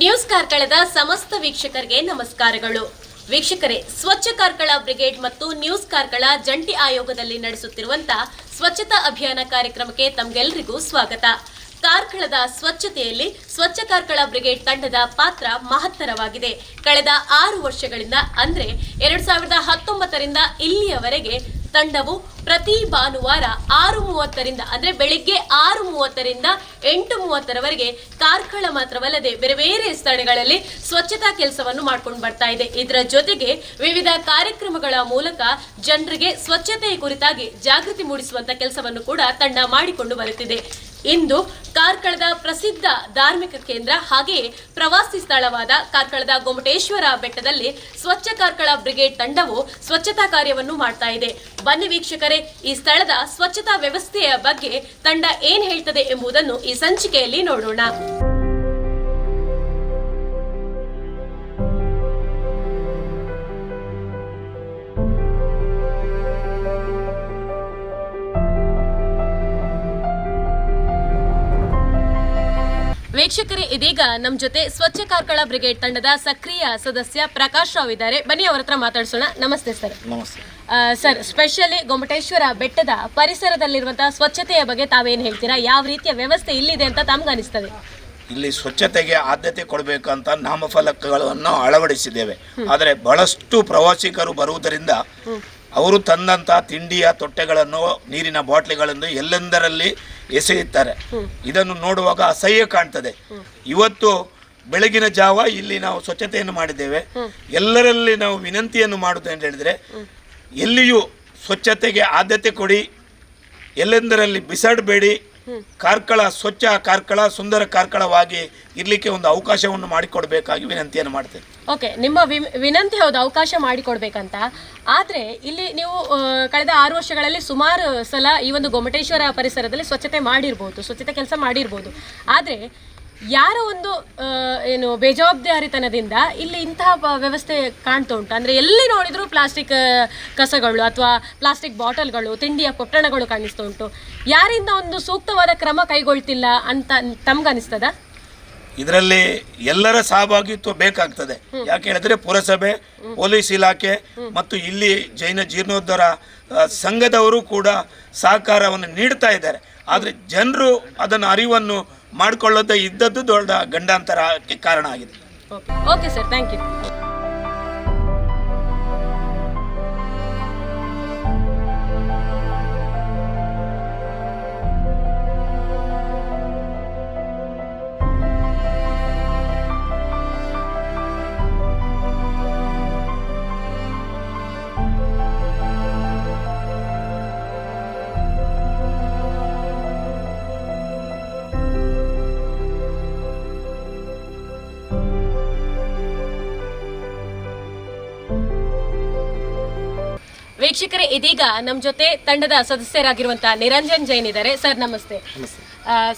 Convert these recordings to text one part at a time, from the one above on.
News ಕಾರ್ಕಳದ ಸಮಸ್ತ ವೀಕ್ಷಕರಿಗೆ ನಮಸ್ಕಾರಗಳು. ವೀಕ್ಷಕರೇ, ಸ್ವಚ್ಛ ಕಾರ್ಕಳ ಬ್ರಿಗೇಡ್ ಮತ್ತು ನ್ಯೂಸ್ ಕಾರ್ಕಳ ಜಂಟಿ ಆಯೋಗದಲ್ಲಿ ನಡೆಸುತ್ತಿರುವಂತಹ ಸ್ವಚ್ಛತಾ ಅಭಿಯಾನ ಕಾರ್ಯಕ್ರಮಕ್ಕೆ ತಮಗೆಲ್ಲರಿಗೂ ಸ್ವಾಗತ. ಕಾರ್ಕಳದ ಸ್ವಚ್ಛತೆಯಲ್ಲಿ ಸ್ವಚ್ಛ ಕಾರ್ಕಳ ಬ್ರಿಗೇಡ್ ತಂಡದ ಪಾತ್ರ ಮಹತ್ತರವಾಗಿದೆ. ಕಳೆದ ಆರು ವರ್ಷಗಳಿಂದ ಅಂದರೆ ಎರಡು ಸಾವಿರದ ಹತ್ತೊಂಬತ್ತರಿಂದ ಇಲ್ಲಿಯವರೆಗೆ ತಂಡವು ಪ್ರತಿ ಭಾನುವಾರ ಆರು ಮೂವತ್ತರಿಂದ ಅಂದ್ರೆ ಬೆಳಿಗ್ಗೆ ಆರು ಮೂವತ್ತರಿಂದ ಎಂಟು ಮೂವತ್ತರವರೆಗೆ ಕಾರ್ಕಳ ಮಾತ್ರವಲ್ಲದೆ ಬೇರೆ ಬೇರೆ ಸ್ಥಳಗಳಲ್ಲಿ ಸ್ವಚ್ಛತಾ ಕೆಲಸವನ್ನು ಮಾಡ್ಕೊಂಡು ಬರ್ತಾ ಇದೆ. ಇದರ ಜೊತೆಗೆ ವಿವಿಧ ಕಾರ್ಯಕ್ರಮಗಳ ಮೂಲಕ ಜನರಿಗೆ ಸ್ವಚ್ಛತೆಯ ಕುರಿತಾಗಿ ಜಾಗೃತಿ ಮೂಡಿಸುವಂತ ಕೆಲಸವನ್ನು ಕೂಡ ತಂಡ ಮಾಡಿಕೊಂಡು ಬರುತ್ತಿದೆ. ಇಂದು ಕಾರ್ಕಳದ ಪ್ರಸಿದ್ಧ ಧಾರ್ಮಿಕ ಕೇಂದ್ರ ಹಾಗೆಯೇ ಪ್ರವಾಸಿ ಸ್ಥಳವಾದ ಕಾರ್ಕಳದ ಗೊಮಟೇಶ್ವರ ಬೆಟ್ಟದಲ್ಲಿ ಸ್ವಚ್ಛ ಕಾರ್ಕಳ ಬ್ರಿಗೇಡ್ ತಂಡವು ಸ್ವಚ್ಛತಾ ಕಾರ್ಯವನ್ನು ಮಾಡ್ತಾ ಇದೆ. ಬನ್ನಿ ವೀಕ್ಷಕರೇ, ಈ ಸ್ಥಳದ ಸ್ವಚ್ಛತಾ ವ್ಯವಸ್ಥೆಯ ಬಗ್ಗೆ ತಂಡ ಏನ್ ಹೇಳ್ತದೆ ಎಂಬುದನ್ನು ಈ ಸಂಚಿಕೆಯಲ್ಲಿ ನೋಡೋಣ. ವೀಕ್ಷಕರೇ ಇದೀಗ ನಮ್ಮ ಜೊತೆ ಸ್ವಚ್ಛ ಕಾರ್ಕಳ ಬ್ರಿಗೇಡ್ ತಂಡದ ಸಕ್ರಿಯ ಸದಸ್ಯ ಪ್ರಕಾಶ್ ರಾವ್ ಇದ್ದಾರೆ. ಬನ್ನಿ ಅವರ ಹತ್ರ ಮಾತಾಡ್ಸೋಣ. ನಮಸ್ತೆ ಸರ್. ನಮಸ್ತೆ. ಸರ್ ಸ್ಪೆಷಲಿ ಗೊಮ್ಮಟೇಶ್ವರ ಬೆಟ್ಟದ ಪರಿಸರದಲ್ಲಿರುವಂತಹ ಸ್ವಚ್ಛತೆಯ ಬಗ್ಗೆ ತಾವೇನು ಹೇಳ್ತೀರಾ? ಯಾವ ರೀತಿಯ ವ್ಯವಸ್ಥೆ ಇಲ್ಲಿದೆ ಅಂತ ತಮ್ಗೆ ಅನಿಸ್ತದೆ? ಇಲ್ಲಿ ಸ್ವಚ್ಛತೆಗೆ ಆದ್ಯತೆ ಕೊಡಬೇಕಂತ ನಾಮಫಲಕಗಳನ್ನು ಅಳವಡಿಸಿದ್ದೇವೆ. ಆದರೆ ಬಹಳಷ್ಟು ಪ್ರವಾಸಿಗರು ಬರುವುದರಿಂದ ಅವರು ತಂದಂತ ತಿಂಡಿಯ ತೊಟ್ಟೆಗಳನ್ನು ನೀರಿನ ಬಾಟ್ಲಿಗಳನ್ನು ಎಲ್ಲೆಂದರಲ್ಲಿ ಎಸೆಯುತ್ತಾರೆ. ಇದನ್ನು ನೋಡುವಾಗ ಅಸಹ್ಯ ಕಾಣ್ತದೆ. ಇವತ್ತು ಬೆಳಗಿನ ಜಾವ ಇಲ್ಲಿ ನಾವು ಸ್ವಚ್ಛತೆಯನ್ನು ಮಾಡಿದ್ದೇವೆ. ಎಲ್ಲರಲ್ಲಿ ನಾವು ವಿನಂತಿಯನ್ನು ಮಾಡುವುದು ಅಂತ ಹೇಳಿದ್ರೆ, ಎಲ್ಲಿಯೂ ಸ್ವಚ್ಛತೆಗೆ ಆದ್ಯತೆ ಕೊಡಿ, ಎಲ್ಲೆಂದರಲ್ಲಿ ಬಿಸಾಡಬೇಡಿ ಕಾರ್ಕಳ, ಸ್ವಚ್ಛ ಕಾರ್ಕಳ, ಸುಂದರ ಕಾರ್ಕಳವಾಗಿ ಇರಲಿಕ್ಕೆ ಒಂದು ಅವಕಾಶವನ್ನು ಮಾಡಿಕೊಡಬೇಕಾಗಿ ವಿನಂತಿಯನ್ನು ಮಾಡ್ತೇನೆ. ಓಕೆ, ನಿಮ್ಮ ವಿನಂತಿ ಹೌದು, ಅವಕಾಶ ಮಾಡಿಕೊಡ್ಬೇಕಂತ. ಆದ್ರೆ ಇಲ್ಲಿ ನೀವು ಕಳೆದ ಆರು ವರ್ಷಗಳಲ್ಲಿ ಸುಮಾರು ಸಲ ಈ ಒಂದು ಗೊಮ್ಮಟೇಶ್ವರ ಪರಿಸರದಲ್ಲಿ ಸ್ವಚ್ಛತೆ ಮಾಡಿರ್ಬೋದು, ಸ್ವಚ್ಛತೆ ಕೆಲಸ ಮಾಡಿರ್ಬೋದು. ಆದ್ರೆ ಯಾರ ಒಂದು ಏನು ಬೇಜವಾಬ್ದಾರಿತನದಿಂದ ಇಲ್ಲಿ ಇಂತಹ ವ್ಯವಸ್ಥೆ ಕಾಣ್ತಾ ಉಂಟು. ಅಂದ್ರೆ ಎಲ್ಲಿ ನೋಡಿದ್ರು ಪ್ಲಾಸ್ಟಿಕ್ ಕಸಗಳು ಅಥವಾ ಪ್ಲಾಸ್ಟಿಕ್ ಬಾಟಲ್ಗಳು ತಿಂಡಿಯ ಪೊಟ್ಟಣಗಳು ಕಾಣಿಸ್ತಾ ಉಂಟು. ಯಾರಿಂದ ಒಂದು ಸೂಕ್ತವಾದ ಕ್ರಮ ಕೈಗೊಳ್ತಿಲ್ಲ ಅಂತ ತಮ್ಗನಿಸ್ತದ ಇದರಲ್ಲಿ ಎಲ್ಲರ ಸಹಭಾಗಿತ್ವ ಬೇಕಾಗ್ತದೆ. ಯಾಕೆ ಹೇಳಿದ್ರೆ ಪುರಸಭೆ ಪೊಲೀಸ್ ಇಲಾಖೆ ಮತ್ತು ಇಲ್ಲಿ ಜೈನ ಜೀರ್ಣೋದ್ಧಾರ ಸಂಘದವರು ಕೂಡ ಸಹಕಾರವನ್ನು ನೀಡ್ತಾ ಇದ್ದಾರೆ. ಆದರೆ ಜನರು ಅದನ್ನು ಅರಿವನ್ನು ಮಾಡಿಕೊಳ್ಳದೆ ಇದ್ದದ್ದು ದೊಡ್ಡ ಗಂಡಾಂತರಕ್ಕೆ ಕಾರಣ ಆಗಿದೆ. ಓಕೆ ಸರ್ ಥ್ಯಾಂಕ್ ಯು ವೀಕ್ಷಕರೇ ಇದೀಗ ನಮ್ಮ ಜೊತೆ ತಂಡದ ಸದಸ್ಯರಾಗಿರುವಂತಹ ನಿರಂಜನ್ ಜೈನ್ ಇದ್ದಾರೆ. ಸರ್ ನಮಸ್ತೆ.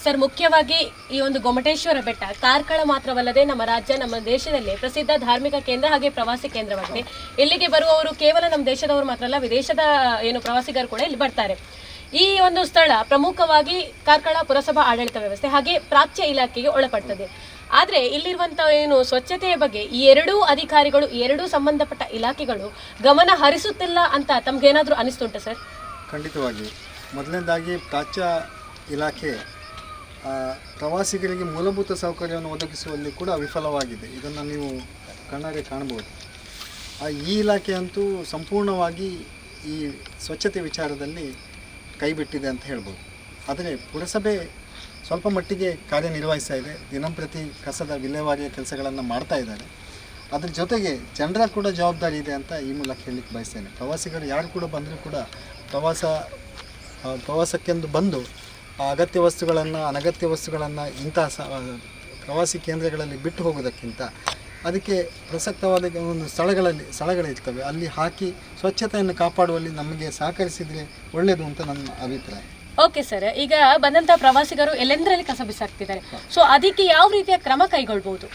ಸರ್ ಮುಖ್ಯವಾಗಿ ಈ ಒಂದು ಗೊಮಟೇಶ್ವರ ಬೆಟ್ಟ ಕಾರ್ಕಳ ಮಾತ್ರವಲ್ಲದೆ ನಮ್ಮ ರಾಜ್ಯ ನಮ್ಮ ದೇಶದಲ್ಲಿ ಪ್ರಸಿದ್ಧ ಧಾರ್ಮಿಕ ಕೇಂದ್ರ ಹಾಗೆ ಪ್ರವಾಸಿ ಕೇಂದ್ರವಾಗಿದೆ. ಇಲ್ಲಿಗೆ ಬರುವವರು ಕೇವಲ ನಮ್ಮ ದೇಶದವರು ಮಾತ್ರ ಅಲ್ಲ ವಿದೇಶದ ಏನು ಪ್ರವಾಸಿಗರು ಕೂಡ ಇಲ್ಲಿ ಬರ್ತಾರೆ. ಈ ಒಂದು ಸ್ಥಳ ಪ್ರಮುಖವಾಗಿ ಕಾರ್ಕಳ ಪುರಸಭಾ ಆಡಳಿತ ವ್ಯವಸ್ಥೆ ಹಾಗೆ ಪ್ರಾಚ್ಯ ಇಲಾಖೆಗೆ ಒಳಪಡ್ತದೆ. ಆದ್ರೆ ಇಲ್ಲಿರುವಂಥ ಏನು ಸ್ವಚ್ಛತೆಯ ಬಗ್ಗೆ ಈ ಎರಡೂ ಅಧಿಕಾರಿಗಳು ಎರಡೂ ಸಂಬಂಧಪಟ್ಟ ಇಲಾಖೆಗಳು ಗಮನ ಹರಿಸುತ್ತಿಲ್ಲ ಅಂತ ತಮಗೇನಾದರೂ ಅನಿಸ್ತುಂಟ ಸರ್? ಖಂಡಿತವಾಗಿ. ಮೊದಲನೇದಾಗಿ ಪ್ರಾಚ್ಯ ಇಲಾಖೆ ಪ್ರವಾಸಿಗರಿಗೆ ಮೂಲಭೂತ ಸೌಕರ್ಯವನ್ನು ಒದಗಿಸುವಲ್ಲಿ ಕೂಡ ವಿಫಲವಾಗಿದೆ. ಇದನ್ನು ನೀವು ಕಣ್ಣಾರೆ ಕಾಣಬಹುದು. ಆ, ಈ ಇಲಾಖೆ ಅಂತೂ ಸಂಪೂರ್ಣವಾಗಿ ಈ ಸ್ವಚ್ಛತೆ ವಿಚಾರದಲ್ಲಿ ಕೈಬಿಟ್ಟಿದೆ ಅಂತ ಹೇಳ್ಬೋದು. ಆದರೆ ಪುರಸಭೆ ಸ್ವಲ್ಪ ಮಟ್ಟಿಗೆ ಕಾರ್ಯನಿರ್ವಹಿಸ್ತಾ ಇದೆ. ದಿನಂಪ್ರತಿ ಕಸದ ವಿಲೇವಾರಿಯ ಕೆಲಸಗಳನ್ನು ಮಾಡ್ತಾ ಇದ್ದಾರೆ. ಅದ್ರ ಜೊತೆಗೆ ಜನರ ಕೂಡ ಜವಾಬ್ದಾರಿ ಇದೆ ಅಂತ ಈ ಮೂಲಕ ಹೇಳಲಿಕ್ಕೆ ಬಯಸ್ತೇನೆ. ಪ್ರವಾಸಿಗರು ಯಾರು ಕೂಡ ಬಂದರೂ ಕೂಡ ಪ್ರವಾಸ ಪ್ರವಾಸಕ್ಕೆಂದು ಬಂದು ಅಗತ್ಯ ವಸ್ತುಗಳನ್ನು, ಅನಗತ್ಯ ವಸ್ತುಗಳನ್ನು ಇಂತಹ ಸ ಪ್ರವಾಸಿ ಕೇಂದ್ರಗಳಲ್ಲಿ ಬಿಟ್ಟು ಹೋಗೋದಕ್ಕಿಂತ ಅದಕ್ಕೆ ಪ್ರಸಕ್ತವಾದ ಒಂದು ಸ್ಥಳಗಳಲ್ಲಿ ಸ್ಥಳಗಳಿರ್ತವೆ ಅಲ್ಲಿ ಹಾಕಿ ಸ್ವಚ್ಛತೆಯನ್ನು ಕಾಪಾಡುವಲ್ಲಿ ನಮಗೆ ಸಹಕರಿಸಿದರೆ ಒಳ್ಳೆಯದು ಅಂತ ನನ್ನ ಅಭಿಪ್ರಾಯ. ಓಕೆ ಸರ್ ಈಗ ಬಂದಂತ ಪ್ರವಾಸಿಗರು ಎಲ್ಲೆಂದರಲ್ಲಿ ಕಸ ಬಿಸಾಕ್ತಿದ್ದಾರೆ? ಸೊ ಅದಕ್ಕೆ ಯಾವ ರೀತಿಯ ಕ್ರಮ ಕೈಗೊಳ್ಬಹುದು?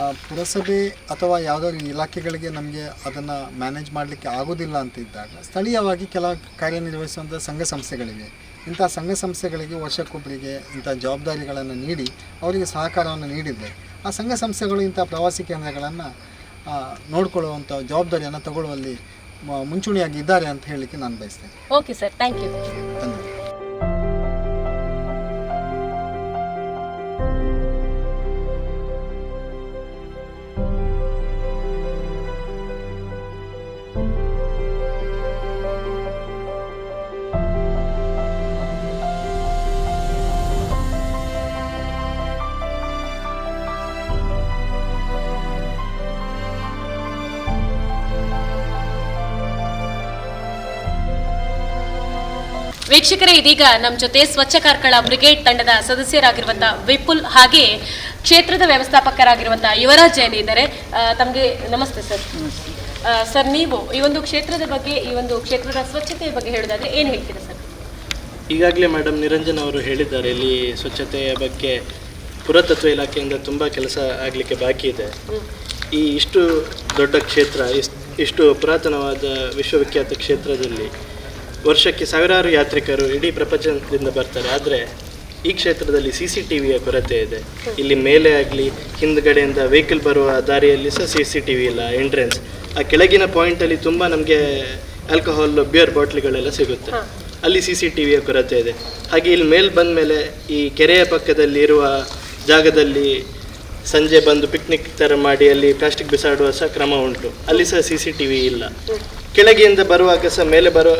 ಆ, ಪುರಸಭೆ ಅಥವಾ ಯಾವುದಾದ್ರು ಇಲಾಖೆಗಳಿಗೆ ನಮಗೆ ಅದನ್ನು ಮ್ಯಾನೇಜ್ ಮಾಡಲಿಕ್ಕೆ ಆಗೋದಿಲ್ಲ ಅಂತ ಇದ್ದಾಗ ಸ್ಥಳೀಯವಾಗಿ ಕೆಲ ಕಾರ್ಯನಿರ್ವಹಿಸುವಂಥ ಸಂಘ ಸಂಸ್ಥೆಗಳಿವೆ. ಇಂಥ ಸಂಘ ಸಂಸ್ಥೆಗಳಿಗೆ ವರ್ಷಕ್ಕೊಬ್ಬರಿಗೆ ಇಂಥ ಜವಾಬ್ದಾರಿಗಳನ್ನು ನೀಡಿ ಅವರಿಗೆ ಸಹಕಾರವನ್ನು ನೀಡಿದರೆ ಆ ಸಂಘ ಸಂಸ್ಥೆಗಳು ಇಂಥ ಪ್ರವಾಸಿ ಕೇಂದ್ರಗಳನ್ನು ನೋಡ್ಕೊಳ್ಳುವಂಥ ಜವಾಬ್ದಾರಿಯನ್ನು ತಗೊಳ್ಳುವಲ್ಲಿ ಮುಂಚೂಣಿಯಾಗಿ ಇದ್ದಾರೆ ಅಂತ ಹೇಳಲಿಕ್ಕೆ ನಾನು ಬಯಸ್ತೇನೆ. ಓಕೆ ಸರ್ ಥ್ಯಾಂಕ್ ಯು ಧನ್ಯವಾದ. ವೀಕ್ಷಕರೇ, ಇದೀಗ ನಮ್ಮ ಜೊತೆ ಸ್ವಚ್ಛ ಕಾರ್ಕಳ ಬ್ರಿಗೇಡ್ ತಂಡದ ಸದಸ್ಯರಾಗಿರುವಂತಹ ವಿಪುಲ್ ಹಾಗೆ ಕ್ಷೇತ್ರದ ವ್ಯವಸ್ಥಾಪಕರಾಗಿರುವಂತಹ ಯುವರಾಜ್ ಜೈನ್ ಇದ್ದಾರೆ. ತಮಗೆ ನಮಸ್ತೆ ಸರ್. ಸರ್, ನೀವು ಈ ಒಂದು ಕ್ಷೇತ್ರದ ಬಗ್ಗೆ, ಈ ಒಂದು ಕ್ಷೇತ್ರದ ಸ್ವಚ್ಛತೆಯ ಬಗ್ಗೆ ಹೇಳೋದಾದ್ರೆ ಏನು ಹೇಳ್ತೀರಾ ಸರ್? ಈಗಾಗಲೇ ಮೇಡಮ್ ನಿರಂಜನ್ ಅವರು ಹೇಳಿದ್ದಾರೆ, ಇಲ್ಲಿ ಸ್ವಚ್ಛತೆಯ ಬಗ್ಗೆ ಪುರಾತತ್ವ ಇಲಾಖೆಯಿಂದ ತುಂಬ ಕೆಲಸ ಆಗಲಿಕ್ಕೆ ಬಾಕಿ ಇದೆ. ಈ ಇಷ್ಟು ದೊಡ್ಡ ಕ್ಷೇತ್ರ ಇಷ್ಟು ಪುರಾತನವಾದ ವಿಶ್ವವಿಖ್ಯಾತ ಕ್ಷೇತ್ರದಲ್ಲಿ ವರ್ಷಕ್ಕೆ ಸಾವಿರಾರು ಯಾತ್ರಿಕರು ಇಡೀ ಪ್ರಪಂಚದಿಂದ ಬರ್ತಾರೆ. ಆದರೆ ಈ ಕ್ಷೇತ್ರದಲ್ಲಿ ಸಿ ಸಿ ಟಿ ವಿಯ ಕೊರತೆ ಇದೆ. ಇಲ್ಲಿ ಮೇಲೆ ಆಗಲಿ ಹಿಂದ್ಗಡೆಯಿಂದ ವೆಹಿಕಲ್ ಬರುವ ದಾರಿಯಲ್ಲಿ ಸಹ ಸಿ ಸಿ ಟಿ ವಿ ಇಲ್ಲ ಎಂಟ್ರೆನ್ಸ್ ಆ ಕೆಳಗಿನ ಪಾಯಿಂಟಲ್ಲಿ ತುಂಬ ನಮಗೆ ಆಲ್ಕೋಹಾಲ್ ಬಿಯರ್ ಬಾಟ್ಲಿಗಳೆಲ್ಲ ಸಿಗುತ್ತೆ. ಅಲ್ಲಿ ಸಿ ಸಿ ಟಿ ವಿಯ ಕೊರತೆ ಇದೆ. ಹಾಗೆ ಇಲ್ಲಿ ಮೇಲೆ ಬಂದ ಮೇಲೆ ಈ ಕೆರೆಯ ಪಕ್ಕದಲ್ಲಿ ಇರುವ ಜಾಗದಲ್ಲಿ ಸಂಜೆ ಬಂದು ಪಿಕ್ನಿಕ್ ಥರ ಮಾಡಿ ಅಲ್ಲಿ ಪ್ಲಾಸ್ಟಿಕ್ ಬಿಸಾಡುವ ಸಹ ಕ್ರಮ ಉಂಟು. ಅಲ್ಲಿ ಸಹ ಸಿ ಸಿ ಟಿ ವಿ ಇಲ್ಲ. ಕೆಳಗೆಯಿಂದ ಬರುವಾಗ ಸಹ ಮೇಲೆ ಬರುವ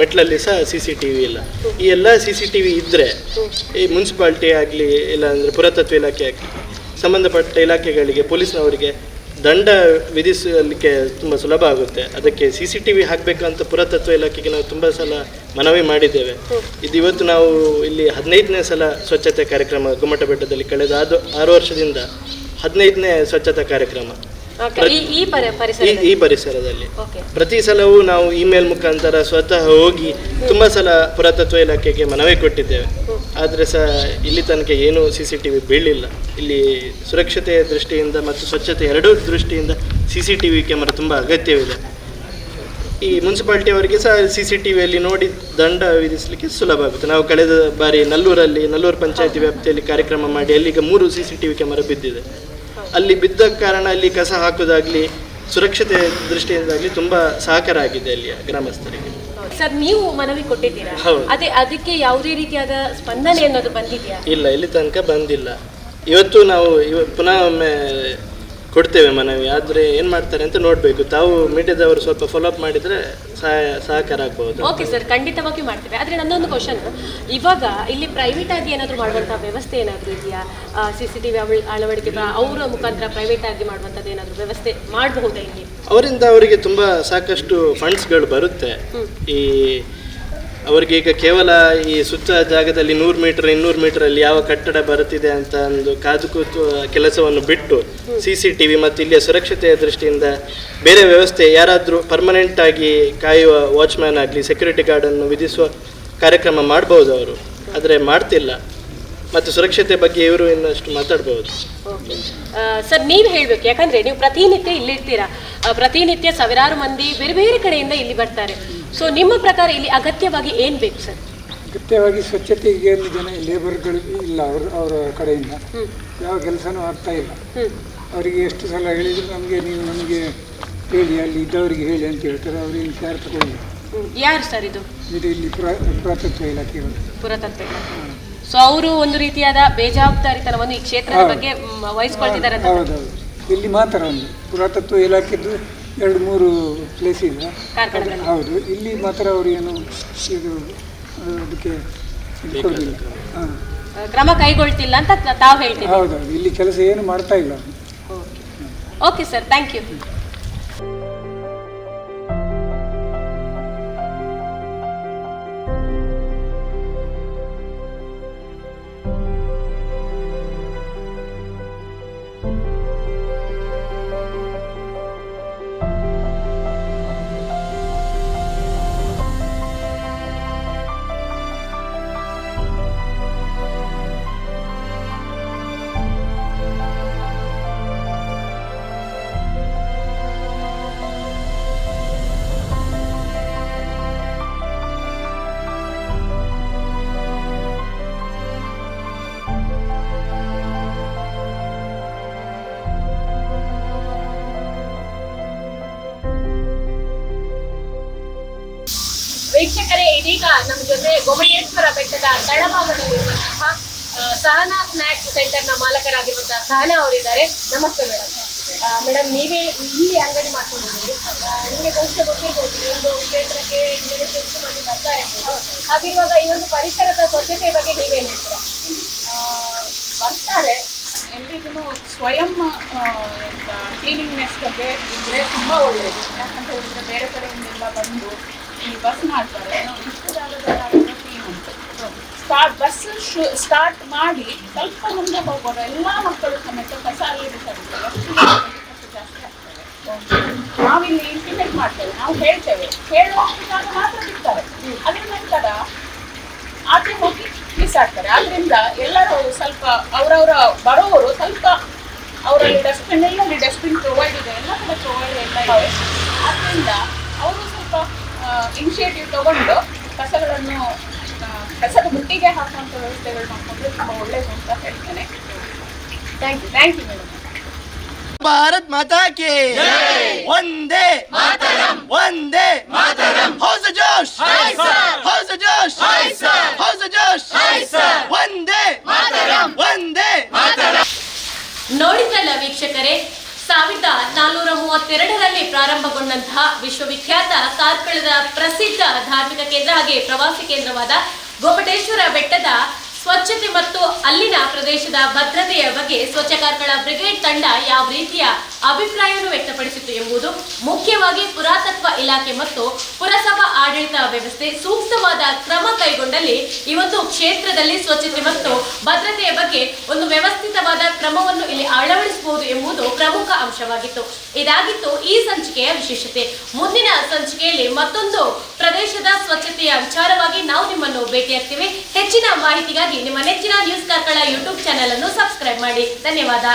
ಮೆಟ್ಲಲ್ಲಿ ಸಹ ಸಿ ಸಿ ಟಿ ವಿ ಇಲ್ಲ. ಈ ಎಲ್ಲ ಸಿ ಸಿ ಟಿ ವಿ ಇದ್ದರೆ ಈ ಮುನ್ಸಿಪಾಲ್ಟಿ ಆಗಲಿ, ಇಲ್ಲ ಅಂದರೆ ಪುರಾತತ್ವ ಇಲಾಖೆ ಆಗಲಿ, ಸಂಬಂಧಪಟ್ಟ ಇಲಾಖೆಗಳಿಗೆ, ಪೊಲೀಸ್ನವರಿಗೆ ದಂಡ ವಿಧಿಸಲಿಕ್ಕೆ ತುಂಬ ಸುಲಭ ಆಗುತ್ತೆ. ಅದಕ್ಕೆ ಸಿ ಸಿ ಟಿ ವಿ ಹಾಕಬೇಕಂತ ಪುರಾತತ್ವ ಇಲಾಖೆಗೆ ನಾವು ತುಂಬ ಸಲ ಮನವಿ ಮಾಡಿದ್ದೇವೆ. ಇದು ಇವತ್ತು ನಾವು ಇಲ್ಲಿ ಹದಿನೈದನೇ ಸಲ ಸ್ವಚ್ಛತೆ ಕಾರ್ಯಕ್ರಮ ಗುಮ್ಮಟ ಬೆಟ್ಟದಲ್ಲಿ ಕಳೆದ ಅದು ಆರು ವರ್ಷದಿಂದ ಹದಿನೈದನೇ ಸ್ವಚ್ಛತಾ ಕಾರ್ಯಕ್ರಮ. ಈ ಪರಿಸರದಲ್ಲಿ? ಪ್ರತಿ ಸಲವೂ ನಾವು ಇಮೇಲ್ ಮುಖಾಂತರ ಸ್ವತಃ ಹೋಗಿ ತುಂಬ ಸಲ ಪುರಾತತ್ವ ಇಲಾಖೆಗೆ ಮನವಿ ಕೊಟ್ಟಿದ್ದೇವೆ. ಆದರೆ ಸಹ ಇಲ್ಲಿ ತನಕ ಏನೂ ಸಿ ಸಿ ಟಿ ವಿ ಬೀಳಿಲ್ಲ ಇಲ್ಲಿ ಸುರಕ್ಷತೆಯ ದೃಷ್ಟಿಯಿಂದ ಮತ್ತು ಸ್ವಚ್ಛತೆ ಎರಡೂ ದೃಷ್ಟಿಯಿಂದ C C T V camera ತುಂಬ ಅಗತ್ಯವಿದೆ. ಈ ಮುನ್ಸಿಪಾಲ್ಟಿ ಅವರಿಗೆ ಸಹ ಸಿ ಸಿ ಟಿ ವಿಯಲ್ಲಿ ನೋಡಿ ದಂಡ ವಿಧಿಸಲಿಕ್ಕೆ ಸುಲಭ ಆಗುತ್ತೆ. ನಾವು ಕಳೆದ ಬಾರಿ ನಲ್ಲೂರಲ್ಲಿ ನಲ್ಲೂರು ಪಂಚಾಯತಿ ವ್ಯಾಪ್ತಿಯಲ್ಲಿ ಕಾರ್ಯಕ್ರಮ ಮಾಡಿ ಅಲ್ಲಿಗ ಮೂರು C C T V camera ಬಿದ್ದಿದೆ. ಅಲ್ಲಿ ಬಿದ್ದ ಕಾರಣ ಅಲ್ಲಿ ಕಸ ಹಾಕೋದಾಗಲಿ ಸುರಕ್ಷತೆ ದೃಷ್ಟಿಯಿಂದಾಗಲಿ ತುಂಬ ಸಹಕಾರ ಆಗಿದೆ ಅಲ್ಲಿಯ ಗ್ರಾಮಸ್ಥರಿಗೆ. ಸರ್ ನೀವು ಮನವಿ ಕೊಟ್ಟಿದ್ದೀರಾ. ಅದೇ ಅದಕ್ಕೆ ಯಾವುದೇ ರೀತಿಯಾದ ಸ್ಪಂದನೆ ಅನ್ನೋದು ಬಂದಿದೆಯಾ? ಇಲ್ಲ ಇಲ್ಲಿ ತನಕ ಬಂದಿಲ್ಲ. ಇವತ್ತು ನಾವು ಇವ ಪುನಃ ಒಮ್ಮೆ ಕೊಡ್ತೇವೆ ಮನವಿ ಆದರೆ ಏನು ಮಾಡ್ತಾರೆ ಅಂತ ನೋಡಬೇಕು. ತಾವು ಮೀಡಿಯಾದವರು ಸ್ವಲ್ಪ ಫಾಲೋ ಅಪ್ ಮಾಡಿದರೆ ಸಹಾಯ ಸಹಕಾರ ಆಗ್ಬೋದು. ಓಕೆ ಸರ್ ಖಂಡಿತವಾಗಿ ಮಾಡ್ತೇವೆ. ಆದರೆ ನನ್ನೊಂದು ಕ್ವಶನ್ ಇವಾಗ ಇಲ್ಲಿ ಪ್ರೈವೇಟ್ ಆಗಿ ಏನಾದರೂ ಮಾಡುವಂಥ ವ್ಯವಸ್ಥೆ ಏನಾದರೂ ಇದೆಯಾ? ಸಿ ಸಿ ಟಿ ವಿ ಅಳವಡಿಕೆ ಅವರ ಮುಖಾಂತರ ಪ್ರೈವೇಟ್ ಆಗಿ ಮಾಡುವಂಥದ್ದು ಏನಾದರೂ ವ್ಯವಸ್ಥೆ ಮಾಡಬಹುದಾ ಇಲ್ಲಿ? ಅವರಿಂದ ಅವರಿಗೆ ತುಂಬ ಸಾಕಷ್ಟು ಫಂಡ್ಸ್ಗಳು ಬರುತ್ತೆ. ಈ ಅವರಿಗೆ ಈಗ ಕೇವಲ ಈ ಸುತ್ತ ಜಾಗದಲ್ಲಿ ನೂರು ಮೀಟರ್, ಇನ್ನೂರು ಮೀಟರಲ್ಲಿ ಯಾವ ಕಟ್ಟಡ ಬರುತ್ತಿದೆ ಅಂತ ಒಂದು ಕಾದು ಕೂತು ಕೆಲಸವನ್ನು ಬಿಟ್ಟು ಸಿ ಸಿ ಟಿ ವಿ ಮತ್ತು ಇಲ್ಲಿಯ ಸುರಕ್ಷತೆಯ ದೃಷ್ಟಿಯಿಂದ ಬೇರೆ ವ್ಯವಸ್ಥೆ ಯಾರಾದರೂ ಪರ್ಮನೆಂಟ್ ಆಗಿ ಕಾಯುವ ವಾಚ್ಮ್ಯಾನ್ ಆಗಲಿ ಸೆಕ್ಯೂರಿಟಿ ಗಾರ್ಡನ್ನು ವಿಧಿಸುವ ಕಾರ್ಯಕ್ರಮ ಮಾಡ್ಬೋದು ಅವರು. ಆದರೆ ಮಾಡ್ತಿಲ್ಲ. ಮತ್ತು ಸುರಕ್ಷತೆ ಬಗ್ಗೆ ಇವರು ಇನ್ನಷ್ಟು ಮಾತಾಡ್ಬೋದು. ಸರ್, ನೀವು ಹೇಳಬೇಕು, ಯಾಕಂದ್ರೆ ನೀವು ಪ್ರತಿನಿತ್ಯ ಇಲ್ಲಿರ್ತೀರಾ. ಪ್ರತಿನಿತ್ಯ ಸಾವಿರಾರು ಮಂದಿ ಬೇರೆ ಬೇರೆ ಕಡೆಯಿಂದ ಇಲ್ಲಿ ಬರ್ತಾರೆ. ಸೊ ನಿಮ್ಮ ಪ್ರಕಾರ ಇಲ್ಲಿ ಅಗತ್ಯವಾಗಿ ಏನು ಬೇಕು ಸರ್ ಅಗತ್ಯವಾಗಿ ಸ್ವಚ್ಛತೆಗೆ ಏನು ಜನ ಲೇಬರ್ಗಳು ಇಲ್ಲ ಅವರು ಅವರ ಕಡೆಯಿಂದ. ಯಾವ ಕೆಲಸನೂ ಆಗ್ತಾ ಇಲ್ಲ. ಅವರಿಗೆ ಎಷ್ಟು ಸಲ ಹೇಳಿದ್ರು ನಮಗೆ ನೀವು ನಮಗೆ ಹೇಳಿ ಅಲ್ಲಿ ಇದ್ದವರಿಗೆ ಹೇಳಿ ಅಂತ ಹೇಳ್ತಾರೆ ಅವ್ರಿಗೆ ಯಾರು ತಗೊಳ್ಳಿ. ಯಾರು ಸರ್ ಇದು? ಇದು ಇಲ್ಲಿ ಪುರಾ ಪುರಾತತ್ವ ಇಲಾಖೆ ಪುರಾತತ್ವ ಸೊ ಅವರು ಒಂದು ರೀತಿಯಾದ ಬೇಜವಾಬ್ದಾರಿತನವನ್ನು ಈ ಕ್ಷೇತ್ರದ ಬಗ್ಗೆ ವಹಿಸ್ಕೊಳ್ತಿದ್ದಾರೆ ಅಂತ. ಹೌದೌದು ಇಲ್ಲಿ ಮಾತ್ರ ಒಂದು ಪುರಾತತ್ವ ಇಲಾಖೆದ್ದು ಎರಡು ಮೂರು ಪ್ಲೇಸ್ ಇದೆ. ಹೌದು. ಇಲ್ಲಿ ಮಾತ್ರ ಅವರು ಏನು ಇದು ಅದಕ್ಕೆ ಹಾಂ. ಕ್ರಮ ಕೈಗೊಳ್ತಿಲ್ಲ ಅಂತ ತಾವು ಹೇಳ್ತೀವಿ ಹೌದೌದು ಇಲ್ಲಿ ಕೆಲಸ ಏನು ಮಾಡ್ತಾ ಇಲ್ಲ. ಓಕೆ. ಸರ್ ಥ್ಯಾಂಕ್ ಯು ಇದೀಗ ನಮ್ಮ ಜೊತೆ ಗೊಮಟೇಶ್ವರ ಬೆಟ್ಟದ ತಳಭಾಗದಲ್ಲಿರುವಂತಹ ಸಹನಾ ಸ್ನಾಕ್ಸ್ ಸೆಂಟರ್ನ ಮಾಲಕರಾಗಿರುವಂತಹ ಸಹನಾ ಅವರಿದ್ದಾರೆ. ನಮಸ್ತೆ ಮೇಡಮ್. ಮೇಡಮ್, ನೀವೇ ಇಲ್ಲಿ ಅಂಗಡಿ ಮಾಡ್ಕೊಂಡಿದ್ದೀರಿ. ನಿಮಗೆ ಬಹುಶಃ ಗೊತ್ತಿರ್ಬೋದು ಒಂದು ಕ್ಷೇತ್ರಕ್ಕೆ ಕೆಲಸ ಮಾಡಿ ಬರ್ತಾರೆ ಹಾಗಿರುವಾಗ ಈ ಒಂದು ಪರಿಸರದ ಸ್ವಚ್ಛತೆ ಬಗ್ಗೆ ನೀವೇನು ಹೇಳ್ತೀರಾ? ಬರ್ತಾರೆ. ಎಲ್ರಿಗೂ ಸ್ವಯಂ ಕ್ಲೀನಿಂಗ್ನೆಸ್ ಬಗ್ಗೆ ಇದ್ರೆ ತುಂಬ ಒಳ್ಳೆಯದು ಯಾಕಂತ ಹೇಳಿದ್ರೆ ಬೇರೆ ಕಡೆಯಿಂದೆಲ್ಲ ಬಂದು ಬಸ್ ಮಾಡ್ತಾರೆ ಸ್ಟಾರ್ಟ್ ಬಸ್ ಸ್ಟಾರ್ಟ್ ಮಾಡಿ, ಸ್ವಲ್ಪ ಮುಂದೆ ಹೋಗೋಣ ಎಲ್ಲ ಮಕ್ಕಳು ಸಮೇತ ಕಸ ಅಲ್ಲಿ ಜಾಸ್ತಿ ಆಗ್ತದೆ ನಾವಿಲ್ಲಿ ಇಂಟಿಮೇಟ್ ಮಾಡ್ತೇವೆ, ನಾವು ಹೇಳ್ತೇವೆ. ಹೇಳುವಾಗ ಮಾತ್ರ ಬಿಡ್ತಾರೆ. ಅದ್ರ ನಂತರ ಆಚೆ ಹೋಗಿ ಬಿಸಾಡ್ತಾರೆ ಆದ್ರಿಂದ ಎಲ್ಲರೂ ಸ್ವಲ್ಪ ಅವರವರ ಬರೋವರು ಸ್ವಲ್ಪ ಅವರಲ್ಲಿ ಡಸ್ಟ್ಬಿನ್ ಎಲ್ಲಲ್ಲಿ ಡಸ್ಟ್ಬಿನ್ ಪ್ರೊವೈಡ್ ಇದೆ. ಎಲ್ಲ ಕಡೆ ಪ್ರೊವೈಡ್ ಎಲ್ಲ ಇದೆ. ಆದ್ರಿಂದ ಅವರು ಸ್ವಲ್ಪ ಇನಿಷಿಯೇಟಿವ್ ತಗೊಂಡು ಕಸಗಳನ್ನು ಕಸದ ಬುಟ್ಟಿಗೆ ಹಾಕುವಂಥ ವ್ಯವಸ್ಥೆಗಳು ಮಾಡಿಕೊಂಡ್ರೆ ತುಂಬ ಒಳ್ಳೇದು ಅಂತ ಹೇಳ್ತೇನೆ. Thank you thank you madam Bharat Mata ಕಿ ಒಂದೇ ಒಂದೇ ಹೌಸ ಜೋಶ್! ಹೌಸ ಜೋಶ್! ಹೌಸ ಜೋಶ್! ಒಂದೇ ಒಂದೇ ನೋಡಿದ್ರಲ್ಲ ವೀಕ್ಷಕರೇ ಸಾವಿರದ ನಾನ್ನೂರ ಮೂವತ್ತೆರಡರಲ್ಲಿ ಪ್ರಾರಂಭಗೊಂಡಂತಹ ವಿಶ್ವವಿಖ್ಯಾತ ಕಾರ್ಕಳದ ಪ್ರಸಿದ್ಧ ಧಾರ್ಮಿಕ ಕೇಂದ್ರ ಹಾಗೆ ಪ್ರವಾಸಿ ಕೇಂದ್ರವಾದ ಗೋಪಟೇಶ್ವರ ಬೆಟ್ಟದ ಸ್ವಚ್ಛತೆ ಮತ್ತು ಅಲ್ಲಿನ ಪ್ರದೇಶದ ಭದ್ರತೆಯ ಬಗ್ಗೆ ಸ್ವಚ್ಛ ಕಾರ್ಕಳ ಬ್ರಿಗೇಡ್ ತಂಡ ಯಾವ ರೀತಿಯ ಅಭಿಪ್ರಾಯವನ್ನು ವ್ಯಕ್ತಪಡಿಸಿತು ಎಂಬುದು ಮುಖ್ಯವಾಗಿ ಪುರಾತತ್ವ ಇಲಾಖೆ ಮತ್ತು ಪುರಸಭಾ ಆಡಳಿತ ವ್ಯವಸ್ಥೆ ಸೂಕ್ತವಾದ ಕ್ರಮ ಕೈಗೊಂಡಲ್ಲಿ ಒಂದು ಕ್ಷೇತ್ರದಲ್ಲಿ ಸ್ವಚ್ಛತೆ ಮತ್ತು ಭದ್ರತೆಯ ಬಗ್ಗೆ ಒಂದು ವ್ಯವಸ್ಥಿತವಾದ ಕ್ರಮವನ್ನು ಇಲ್ಲಿ ಅಳವಡಿಸಬಹುದು ಎಂಬುದು ಪ್ರಮುಖ ಅಂಶವಾಗಿತ್ತು. ಇದಾಗಿತ್ತು ಈ ಸಂಚಿಕೆಯ ವಿಶೇಷತೆ. ಮುಂದಿನ ಸಂಚಿಕೆಯಲ್ಲಿ ಮತ್ತೊಂದು ಪ್ರದೇಶದ ಸ್ವಚ್ಛತೆಯ ವಿಚಾರವಾಗಿ ನಾವು ನಿಮ್ಮನ್ನು ಭೇಟಿಯಾಗ್ತೀವಿ. ಹೆಚ್ಚಿನ ಮಾಹಿತಿಗಾಗಿ ನಿಮ್ಮ ನೆಚ್ಚಿನ ನ್ಯೂಸ್ ಕಾರ್ಕಳ ಯೂಟ್ಯೂಬ್ ಚಾನೆಲ್ ಅನ್ನು ಸಬ್ಸ್ಕ್ರೈಬ್ ಮಾಡಿ. ಧನ್ಯವಾದ.